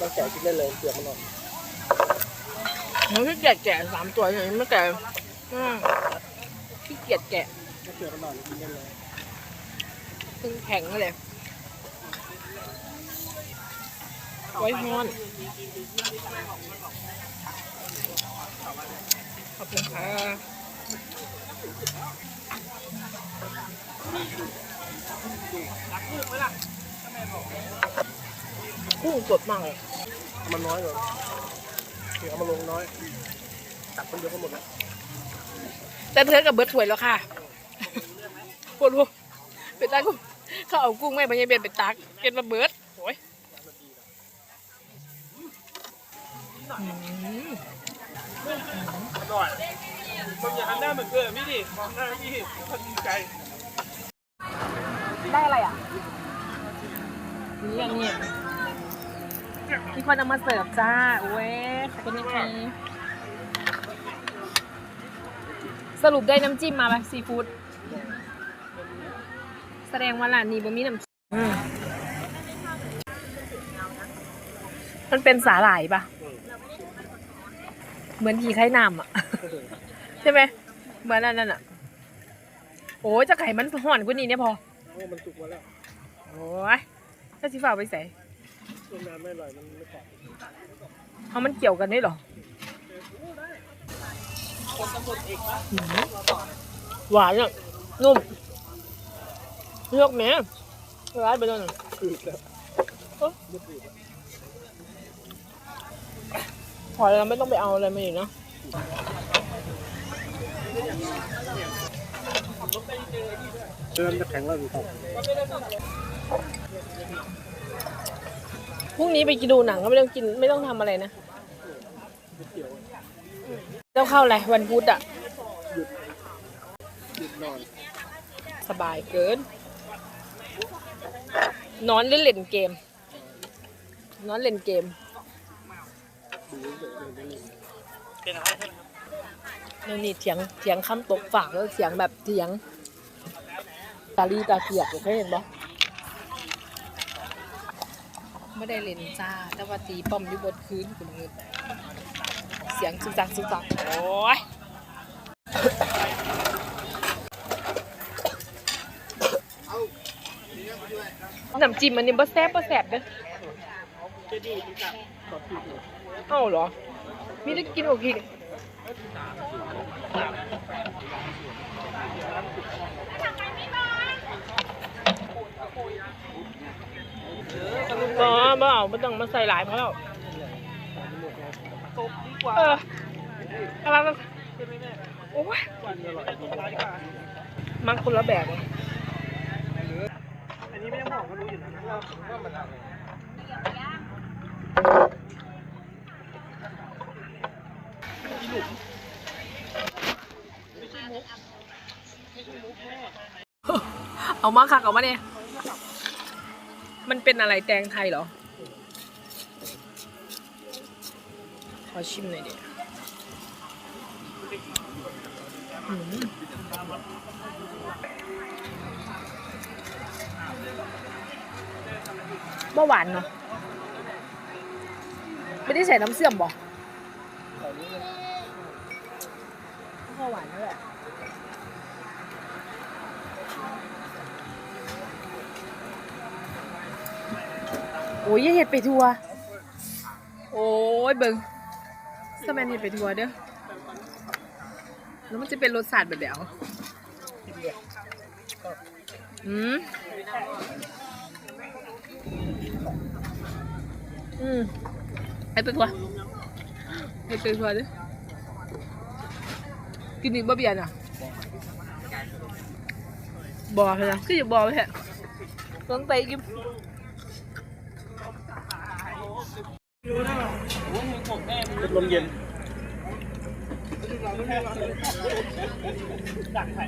ต้องแกะกินได้เลยเปลือกมันหน่อยมันขี้เกียจแกะสามตัวอย่างนี้ไม่แกะขี้เกียจแกะเปลือกมันหน่อยกินได้เลยเพิ่งแข็งเลยไว้ฮอนขอบคุณค่ะ กุ้งสดมากเลยเอามันน้อยเลยเดี๋ยวเอามาลงน้อย ตักคนเดียวก็หมดแล้วแต่เธอกับเบิร์ดถวยแล้วค่ะปวดหัวเป็นตากุ้งเขาเอากุ้งแม่ไปยังเป็นเป็นตักเป็นมาเบิร์ดโอ้ยอืมอร่อยคนอย่าหันหน้าเหมือนเกิดพี่ดิมองหน้าพี่คนดีใจ ได้อะไรอะนี่อันนี้มีคนเอามาเสิร์ฟจ้าโอ้ยขอบคุณนะคะสรุปได้น้ำจิ้มมาปะซีฟู้ดแสดงว่าร้านนี้บ่มีน้ำจิ้มอืมมันเป็นสาหร่ายปะเหมือนทีไข่น้ำอะ ใช่ไหมเหมือนอันนั้นอะ โอ้ยจะไข่มันห่อนกว่านี้เนี่ยพอ โอ้มันสุกมาแล้วโอ้ยถ้าสิฝ่าไปใส่ต้มน้ำไม่อร่อยมันไม่กรอบเอามันเกี่ยวกันได้เหรอหืมหวานอะนุ่มเลือกแม่ร้ายไปแล้วน่ะ อืดแล้วเอ้าไม่อืดแล้วพอแล้วไม่ต้องไปเอาอะไรมาอีกเนาะ เดินจะแข็งแล้วดูครับพรุ่งนี้ไปกินดูหนังก็ไม่ต้องกินไม่ต้องทำอะไรนะเจ้าเข้าอะไรวันพุธอะ หยุดนอนสบายเกิน นอนเล่นเล่นเกม นอนเล่นเกมดูเฉยๆเลยเป็นอะไรใช่ไหมครับแล้วนี่เถียงเถียงคำตกฝากแล้วเถียงแบบเถียง ตาลีตาเกียกเคยเห็นปะไม่ได้เล่นจ้า แต่ว่าตีป้อมอยู่บนคืนคุณเงินเสียงสุกจักสุกจักโอ้ยน้ำจิ้มอันนี้บ่แซ่บบ่แซ่บเด้อเจดีย์รู้จักขอบคุณอยู่เอ้าเหรอ มีได้กินโอเคบ่ บ่เอาไม่ต้องมาใส่หลายเพราะแล้วตบดีกว่าเอออะไรมันใช่ไหมแม่โอ้ยมันคนละแบบอันนี้ไม่ต้องบอกก็รู้อยู่แล้วนะว่าว่ามันอะไร เอามาค่ะเอามาเนี่ยมันเป็นอะไรแตงไทยเหรอ ขอชิมหน่อยดิอืมบ่หวานเนาะไม่ได้ใส่น้ำเสื่อมบ่ก็หวานนั่นแหละ โอ้ยอย่าเห็ดไปทัว โอ้ยเบิงสแมนเห็ดไปทัวเด้อ แล้วมันจะเป็นรสชาติแบบเดียวอืมอืมให้ไปทัวให้ไปทัวเด้อ กินอีกบ่เบียนอะบอกเลยนะคืออย่าบอไปแฮะต้องไปกิน เป็น ลมเย็นดักไข่